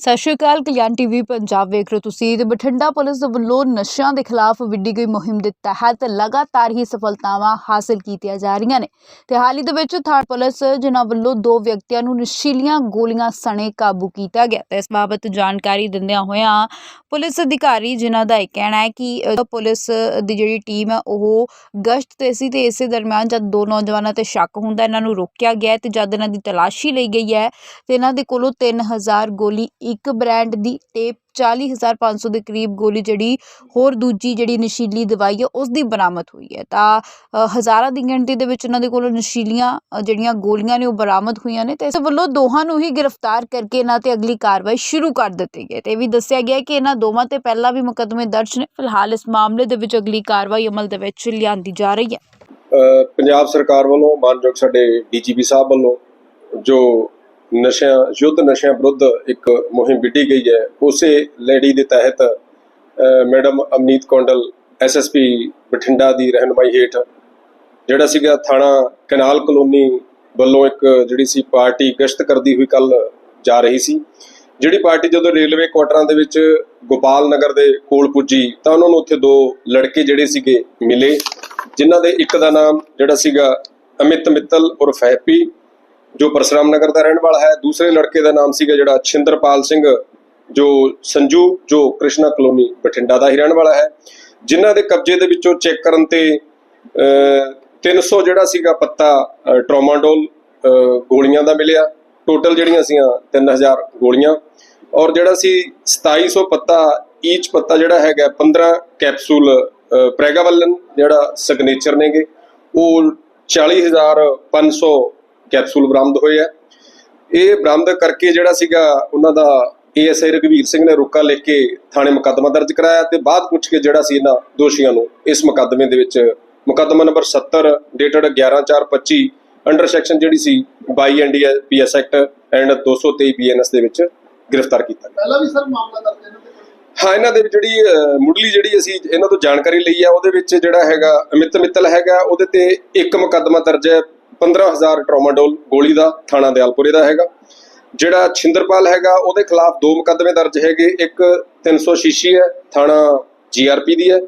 ਸਤਿ ਸ਼੍ਰੀ ਅਕਾਲ, ਕਲਿਆਣ ਟੀਵੀ ਪੰਜਾਬ ਵੇਖ ਰਹੇ ਹੋ ਤੁਸੀਂ। ਤੇ ਬਠਿੰਡਾ ਪੁਲਿਸ ਦੇ ਵੱਲੋਂ ਨਸ਼ਿਆਂ ਦੇ ਖਿਲਾਫ ਵਿੱਢੀ ਗਈ ਮੁਹਿੰਮ ਦੇ ਤਹਿਤ ਲਗਾਤਾਰ ਹੀ ਸਫਲਤਾਵਾਂ ਹਾਸਲ ਕੀਤੀਆਂ ਜਾ ਰਹੀਆਂ ਨੇ। ਤੇ ਹਾਲ ਹੀ ਦੇ ਵਿੱਚ ਥਾਰ ਪੁਲਿਸ ਜਿਨ੍ਹਾਂ ਵੱਲੋਂ ਦੋ ਵਿਅਕਤੀਆਂ ਨੂੰ ਨਸ਼ੀਲੀਆਂ ਗੋਲੀਆਂ ਸਣੇ ਕਾਬੂ ਕੀਤਾ ਗਿਆ। ਤੇ ਇਸ ਬਾਬਤ ਜਾਣਕਾਰੀ ਦਿੰਦਿਆਂ ਹੋਇਆਂ ਪੁਲਿਸ ਅਧਿਕਾਰੀ ਜਿਨ੍ਹਾਂ ਦਾ ਇਹ ਕਹਿਣਾ ਹੈ ਕਿ ਪੁਲਿਸ ਦੀ ਜਿਹੜੀ ਟੀਮ ਹੈ, ਉਹ ਗਸ਼ਤ ਤੇ ਸੀ ਤੇ ਇਸੇ ਦਰਮਿਆਨ ਜਦ ਦੋ ਨੌਜਵਾਨਾਂ ਤੇ ਸ਼ੱਕ ਹੁੰਦਾ ਇਹਨਾਂ ਨੂੰ ਰੋਕਿਆ ਗਿਆ ਹੈ ਤੇ ਜਦ ਇਹਨਾਂ ਦੀ ਤਲਾਸ਼ੀ ਲਈ ਗਈ ਹੈ, ਤੇ ਇਹਨਾਂ ਦੇ ਕੋਲੋਂ 3000 ਗੋਲੀ ਇੱਕ ਬ੍ਰਾਂਡ ਦੀ ਤੇ 40500 ਦੇ ਕਰੀਬ ਗੋਲੀ ਜਿਹੜੀ ਹੋਰ ਦੂਜੀ ਜਿਹੜੀ ਨਸ਼ੀਲੀ ਦਵਾਈ ਹੈ ਉਸ ਦੀ ਬਰਾਮਦ ਹੋਈ ਹੈ। ਤਾਂ ਹਜ਼ਾਰਾਂ ਦੀ ਗਿਣਤੀ ਦੇ ਵਿੱਚ ਇਹਨਾਂ ਦੇ ਕੋਲੋਂ ਨਸ਼ੀਲੀਆਂ ਜਿਹੜੀਆਂ ਗੋਲੀਆਂ ਨੇ ਉਹ ਬਰਾਮਦ ਹੋਈਆਂ ਨੇ ਤੇ ਇਸ ਵੱਲੋਂ ਦੋਹਾਂ ਨੂੰ ਹੀ ਗ੍ਰਿਫਤਾਰ ਕਰਕੇ ਇਹਨਾਂ ਤੇ ਅਗਲੀ ਕਾਰਵਾਈ ਸ਼ੁਰੂ ਕਰ ਦਿੱਤੀ ਗਈ ਤੇ ਇਹ ਵੀ ਦੱਸਿਆ ਗਿਆ ਕਿ ਇਹਨਾਂ ਦੋਵਾਂ ਤੇ ਪਹਿਲਾਂ ਵੀ ਮੁਕੱਦਮੇ ਦਰਜ ਨੇ। ਫਿਲਹਾਲ ਇਸ ਮਾਮਲੇ ਦੇ ਵਿੱਚ ਅਗਲੀ ਕਾਰਵਾਈ ਅਮਲ ਦੇ ਵਿੱਚ ਲਿਆਂਦੀ ਜਾ ਰਹੀ ਹੈ। ਪੰਜਾਬ ਸਰਕਾਰ ਵੱਲੋਂ ਮਾਨਯੋਗ ਸਾਡੇ ਡੀਜੀਪੀ ਸਾਹਿਬ ਵੱਲੋਂ ਜੋ ਨਸ਼ਿਆਂ ਯੁੱਧ ਨਸ਼ਿਆਂ ਵਿਰੁੱਧ ਇੱਕ ਮੁਹਿੰਮ ਵਿੱਢੀ ਗਈ ਹੈ। ਉਸੇ ਲੜੀ ਦੇ ਤਹਿਤ ਮੈਡਮ ਅਮਨੀਤ ਕੌਂਡਲ ਐਸਐਸਪੀ ਬਠਿੰਡਾ ਦੀ ਰਹਿਨਮਾਈ ਹੇਠ, ਜਿਹੜਾ ਸੀਗਾ ਥਾਣਾ ਕਨਾਲ ਕਲੋਨੀ ਵੱਲੋਂ ਇੱਕ ਜਿਹੜੀ ਸੀ ਪਾਰਟੀ ਗਸ਼ਤ ਕਰਦੀ ਹੋਈ ਕੱਲ ਜਾ ਰਹੀ ਸੀ। ਜਿਹੜੀ ਪਾਰਟੀ ਜਦੋਂ ਰੇਲਵੇ ਕੁਆਟਰਾਂ ਦੇ ਵਿੱਚ ਗੋਪਾਲ ਨਗਰ ਦੇ ਕੋਲ ਪੁੱਜੀ, ਤਾਂ ਉਹਨਾਂ ਨੂੰ ਉੱਥੇ ਦੋ ਲੜਕੇ ਜਿਹੜੇ ਸੀਗੇ ਮਿਲੇ, ਜਿਨ੍ਹਾਂ ਦੇ ਇੱਕ ਦਾ ਨਾਮ ਜਿਹੜਾ ਸੀਗਾ ਅਮਿਤ ਮਿੱਤਲ ਉਰਫ ਹੈਪੀ ਜੋ ਪਰਸਰਾਮ ਨਗਰ ਦਾ ਰਹਿਣ ਵਾਲਾ ਹੈ ਦੂਸਰੇ ਲੜਕੇ ਦਾ ਨਾਮ ਸੀਗਾ ਜਿਹੜਾ ਛਿੰਦਰਪਾਲ ਸਿੰਘ ਜੋ ਸੰਜੂ ਜੋ ਕ੍ਰਿਸ਼ਨਾ ਕਲੋਨੀ ਬਠਿੰਡਾ ਦਾ ਹੀ ਰਹਿਣ ਵਾਲਾ ਹੈ। ਜਿਨ੍ਹਾਂ ਦੇ ਕਬਜ਼ੇ ਦੇ ਵਿੱਚੋਂ ਚੈੱਕ ਕਰਨ ਤੇ ਅਹ, 300 ਜਿਹੜਾ ਸੀਗਾ ਪੱਤਾ ਅਹ, ਟਰੋਮਾਡੋਲ ਗੋਲੀਆਂ ਦਾ ਮਿਲਿਆ। ਟੋਟਲ ਜਿਹੜੀਆਂ ਸੀਆਂ 3000 ਗੋਲੀਆਂ। ਔਰ ਜਿਹੜਾ ਸੀ 2700 ਪੱਤਾ ਈਚ ਪੱਤਾ ਜਿਹੜਾ ਹੈਗਾ 15 ਕੈਪਸੂਲ ਅਹ, ਪ੍ਰੈਗਾਵਲਨ ਜਿਹੜਾ ਸਿਗਨੇਚਰ ਨੇਗੇ ਉਹ 40500 ਕੈਪਸੂਲ ਬਰਾਮਦ ਹੋਏ ਆ ਇਹ ਬਰਾਮਦ ਕਰਕੇ ਜਿਹੜਾ ਸੀਗਾ ਉਹਨਾਂ ਦਾ ਏਐਸਆਈ ਰਘਵੀਰ ਸਿੰਘ ਨੇ ਰੁਕਾ ਲਿਖ ਕੇ ਥਾਣੇ ਮੁਕੱਦਮਾ ਦਰਜ ਕਰਾਇਆ ਤੇ ਬਾਅਦ ਪੁੱਛ ਕੇ ਜਿਹੜਾ ਸੀ ਇਹਨਾਂ ਦੋਸ਼ੀਆਂ ਨੂੰ ਇਸ ਮੁਕੱਦਮੇ ਦੇ ਵਿੱਚ ਮੁਕੱਦਮਾ ਨੰਬਰ 70 ਡੇਟਡ 11425 ਅੰਡਰ ਸੈਕਸ਼ਨ ਜਿਹੜੀ ਸੀ 22 NDPS act and 223 BNS ਦੇ ਵਿੱਚ ਗ੍ਰਿਫਤਾਰ ਕੀਤਾ ਗਿਆ ਪਹਿਲਾਂ ਵੀ ਸਰ ਮਾਮਲਾ ਦਰਜ ਇਹਨਾਂ ਕੋਈ? ਹਾਂ ਇਹਨਾਂ ਦੇ ਜਿਹੜੀ ਮੁੱਢਲੀ ਜਿਹੜੀ ਅਸੀਂ ਇਹਨਾਂ ਤੋਂ ਜਾਣਕਾਰੀ ਲਈ ਆ ਉਹਦੇ ਵਿੱਚ ਜਿਹੜਾ ਹੈਗਾ ਅਮਿਤ ਮਿੱਤਲ ਹੈਗਾ ਉਹਦੇ ਤੇ ਇੱਕ ਮੁਕੱਦਮਾ ਦਰਜ ਹੈ 15000 ਟਰੋਮਾਡੋਲ ਗੋਲੀ ਦਾ ਥਾਣਾ ਦਿਆਲਪੁਰੇ ਦਾ ਹੈਗਾ। ਜਿਹੜਾ ਛਿੰਦਰਪਾਲ ਹੈਗਾ ਉਹਦੇ ਖਿਲਾਫ ਦੋ ਮੁਕੱਦਮੇ ਦਰਜ ਹੈਗੇ। ਇੱਕ 300 ਸ਼ੀਸ਼ੀ ਹੈ ਥਾਣਾ ਜੀਆਰਪੀ ਦੀ ਹੈ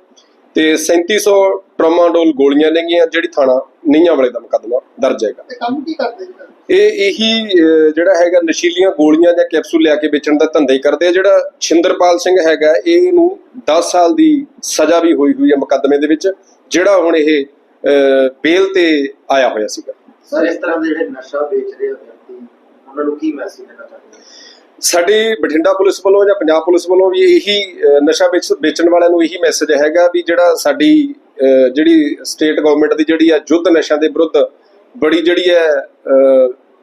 ਤੇ 3700 ਟਰੋਮਾਡੋਲ ਗੋਲੀਆਂ ਨੇਗੀਆਂ ਜਿਹੜੀ ਥਾਣਾ ਨੀਆਂ ਵਾਲੇ ਦਾ ਮੁਕੱਦਮਾ ਦਰਜ ਹੈਗਾ। ਕੰਮ ਕੀ ਕਰਦੇ? ਇਹ ਇਹੀ ਅਹ, ਜਿਹੜਾ ਹੈਗਾ ਨਸ਼ੀਲੀਆਂ ਗੋਲੀਆਂ ਜਾਂ ਕੈਪਸੂਲ ਲਿਆ ਕੇ ਵੇਚਣ ਦਾ ਧੰਦਾ ਹੀ ਕਰਦੇ ਆ। ਜਿਹੜਾ ਛਿੰਦਰਪਾਲ ਸਿੰਘ ਹੈਗਾ ਇਹ ਨੂੰ 10 ਸਾਲ ਦੀ ਸਜ਼ਾ ਵੀ ਹੋਈ ਹੋਈ ਹੈ ਮੁਕੱਦਮੇ ਦੇ ਵਿੱਚ ਜਿਹੜਾ ਹੁਣ ਇਹ ਬੇਲ ਤੇ ਆਇਆ ਹੋਇਆ ਸੀਗਾ। ਸਰ, ਇਸ ਤਰ੍ਹਾਂ ਦੇ ਜਿਹੜੇ ਨਸ਼ਾ ਵੇਚ ਰਹੇ ਵਿਅਕਤੀ, ਉਹਨਾਂ ਨੂੰ ਕੀ ਮੈਸੇਜ ਦੇਣਾ ਚਾਹੁੰਦੇ ਸਾਡੀ ਬਠਿੰਡਾ ਪੁਲਿਸ ਵੱਲੋਂ ਜਾਂ ਪੰਜਾਬ ਪੁਲਿਸ ਵੱਲੋਂ ਵੀ ਇਹੀ ਨਸ਼ਾ ਵੇਚ- ਵੇਚਣ ਵਾਲਿਆਂ ਨੂੰ ਇਹੀ ਮੈਸੇਜ ਹੈਗਾ ਵੀ ਜਿਹੜਾ ਸਾਡੀ ਜਿਹੜੀ ਸਟੇਟ ਗਵਰਨਮੈਂਟ ਦੀ ਜਿਹੜੀ ਆ ਯੁੱਧ ਨਸ਼ਿਆਂ ਦੇ ਵਿਰੁੱਧ ਬੜੀ ਜਿਹੜੀ ਹੈ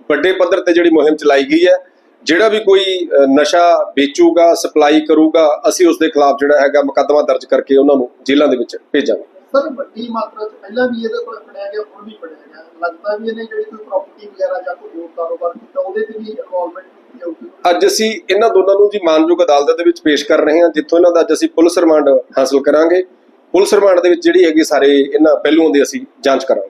ਵੱਡੇ ਪੱਧਰ ਤੇ ਜਿਹੜੀ ਮੁਹਿੰਮ ਚਲਾਈ ਗਈ ਹੈ, ਜਿਹੜਾ ਵੀ ਕੋਈ ਨਸ਼ਾ ਵੇਚੂਗਾ, ਸਪਲਾਈ ਕਰੂਗਾ, ਅਸੀਂ ਉਸ ਦੇ ਖਿਲਾਫ ਜਿਹੜਾ ਹੈਗਾ ਮੁਕੱਦਮਾ ਦਰਜ ਕਰਕੇ ਉਹਨਾਂ ਨੂੰ ਜੇਲ੍ਹਾਂ ਦੇ ਵਿੱਚ ਭੇਜਾਂਗੇ। ਸਰ, ਵੱਡੀ ਮਾਤਰਾ ਚ ਪਹਿਲਾਂ ਵੀ ਇਹਦੇ ਕੋਲ ਫੜਿਆ ਗਿਆ ਹੁਣ ਵੀ ਫੜਿਆ ਗਿਆ ਲੱਗਦਾ ਵੀ ਇਹਨੇ ਜਿਹੜੀ ਕੋਈ ਪ੍ਰਾਪਰਟੀ ਵਗੈਰਾ ਜਾਂ ਕੋਈ ਹੋਰ ਕਾਰੋਬਾਰ ਕੀਤਾ, ਉਹਦੇ ਤੇ ਵੀ ਇਨਵੋਲਵਮੈਂਟ ਕੀਤੀ ਜਾਊਗੀ ਅੱਜ ਅਸੀਂ ਇਹਨਾਂ ਦੋਨਾਂ ਨੂੰ ਜੀ ਮਾਨਯੋਗ ਅਦਾਲਤ ਦੇ ਵਿੱਚ ਪੇਸ਼ ਕਰ ਰਹੇ ਹਾਂ, ਜਿੱਥੋਂ ਇਹਨਾਂ ਦਾ ਅੱਜ ਅਸੀਂ ਪੁਲਿਸ ਰਿਮਾਂਡ ਹਾਸਲ ਕਰਾਂਗੇ। ਪੁਲਿਸ ਰਿਮਾਂਡ ਦੇ ਵਿੱਚ ਜਿਹੜੀ ਹੈਗੀ ਸਾਰੇ ਇਹਨਾਂ ਪਹਿਲੂਆਂ ਦੀ ਅਸੀਂ ਜਾਂਚ ਕਰਾਂਗੇ।